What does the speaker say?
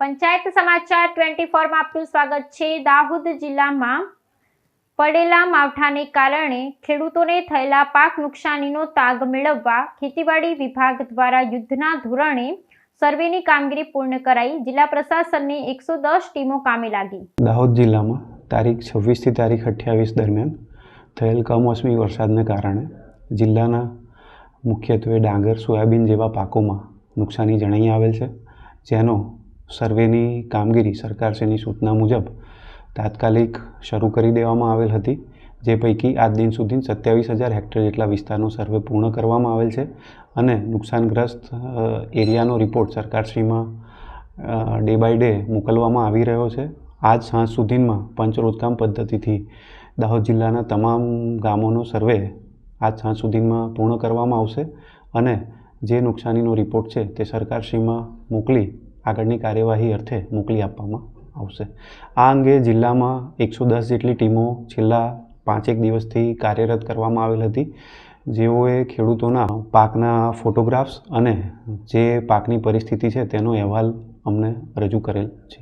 પંચાયત સમાચાર ટ્વેન્ટી ફોરમાં આપનું સ્વાગત છે. દાહોદ જિલ્લામાં પડેલા માવઠાને કારણે ખેડૂતોને થયેલા પાક નુકસાનીનો તાગ મેળવવા ખેતીવાડી વિભાગ દ્વારા યુદ્ધના ધોરણે સર્વેની કામગીરી પૂર્ણ કરાઈ. જિલ્લા પ્રશાસનની એકસો દસ ટીમો કામે લાગી. દાહોદ જિલ્લામાં તારીખ છવ્વીસથી તારીખ અઠ્યાવીસ દરમિયાન થયેલ કમોસમી વરસાદને કારણે જિલ્લાના મુખ્યત્વે ડાંગર, સોયાબીન જેવા પાકોમાં નુકસાની જણાઈ આવેલ છે. જેનો સર્વેની કામગીરી સરકારશ્રીની સૂચના મુજબ તાત્કાલિક શરૂ કરી દેવામાં આવેલ હતી, જે પૈકી આજ દિન સુધી સત્યાવીસ હજાર હેક્ટર જેટલા વિસ્તારનો સર્વે પૂર્ણ કરવામાં આવેલ છે અને નુકસાનગ્રસ્ત એરિયાનો રિપોર્ટ સરકારશ્રીમાં ડે બાય ડે મોકલવામાં આવી રહ્યો છે. આજ સાંજ સુધીમાં પંચરોજકામ પદ્ધતિથી દાહોદ જિલ્લાના તમામ ગામોનો સર્વે આજ સાંજ સુધીમાં પૂર્ણ કરવામાં આવશે અને જે નુકસાનીનો રિપોર્ટ છે તે સરકારશ્રીમાં મોકલી આગળની કાર્યવાહી અર્થે મોકલી આપવામાં આવશે. આ અંગે જિલ્લામાં એકસો દસ જેટલી ટીમો છેલ્લા પાંચેક દિવસથી કાર્યરત કરવામાં આવેલ હતી. જેઓએ ખેડૂતોના પાકના ફોટોગ્રાફ્સ અને જે પાકની પરિસ્થિતિ છે તેનો અહેવાલ અમને રજૂ કરેલ છે.